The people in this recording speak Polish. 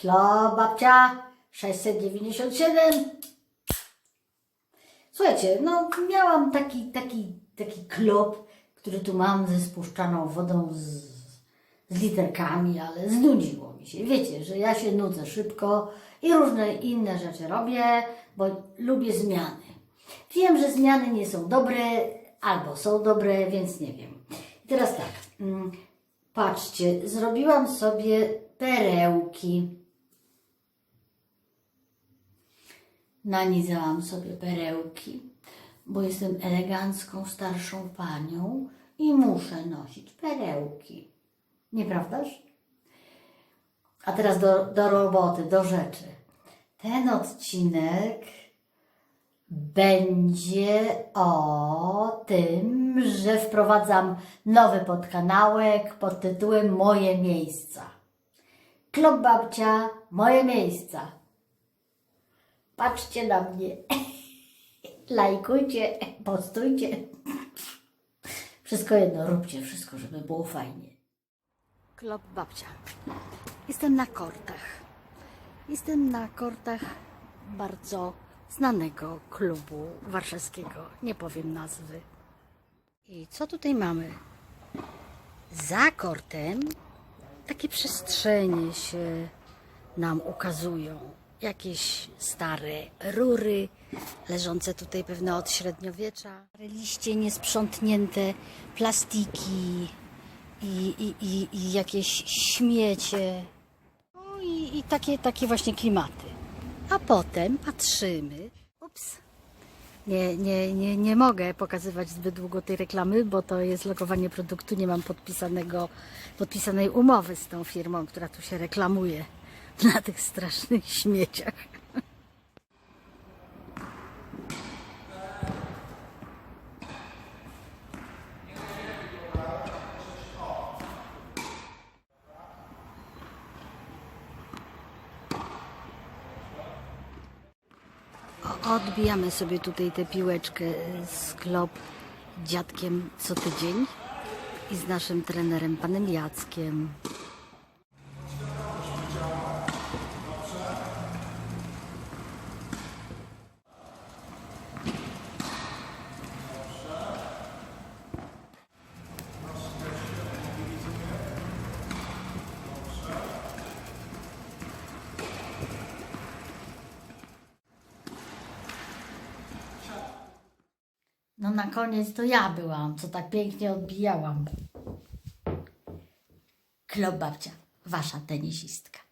Klo babcia 697. Słuchajcie, no miałam taki, taki, taki klub, który tu mam ze spuszczaną wodą z, z literkami, ale znudziło mi się. Wiecie, że ja się nudzę szybko i różne inne rzeczy robię, bo lubię zmiany. Wiem, że zmiany nie są dobre, albo są dobre, więc nie wiem. I teraz tak, mm, patrzcie, zrobiłam sobie perełki. Nanizałam sobie perełki, bo jestem elegancką, starszą panią i muszę nosić perełki. Nieprawdaż? A teraz do, do roboty, do rzeczy. Ten odcinek będzie o tym, że wprowadzam nowy podkanałek pod tytułem Moje miejsca. Klub babcia, moje miejsca. Patrzcie na mnie. Lajkujcie, postujcie. Wszystko jedno, róbcie wszystko, żeby było fajnie. Klub babcia. Jestem na kortach. Jestem na kortach bardzo znanego klubu warszawskiego. Nie powiem nazwy. I co tutaj mamy? Za kortem takie przestrzenie się nam ukazują. Jakieś stare rury, leżące tutaj pewne od średniowiecza. Liście niesprzątnięte, plastiki i, i, i, i jakieś śmiecie. No i, i takie, takie właśnie klimaty. A potem patrzymy. Ups. Nie, nie, nie, nie mogę pokazywać zbyt długo tej reklamy, bo to jest lokowanie produktu. Nie mam podpisanego, podpisanej umowy z tą firmą, która tu się reklamuje na tych strasznych śmieciach. Odbijamy sobie tutaj tę piłeczkę z klop dziadkiem co tydzień i z naszym trenerem, panem Jackiem. No na koniec to ja byłam, co tak pięknie odbijałam. Klub babcia, wasza tenisistka.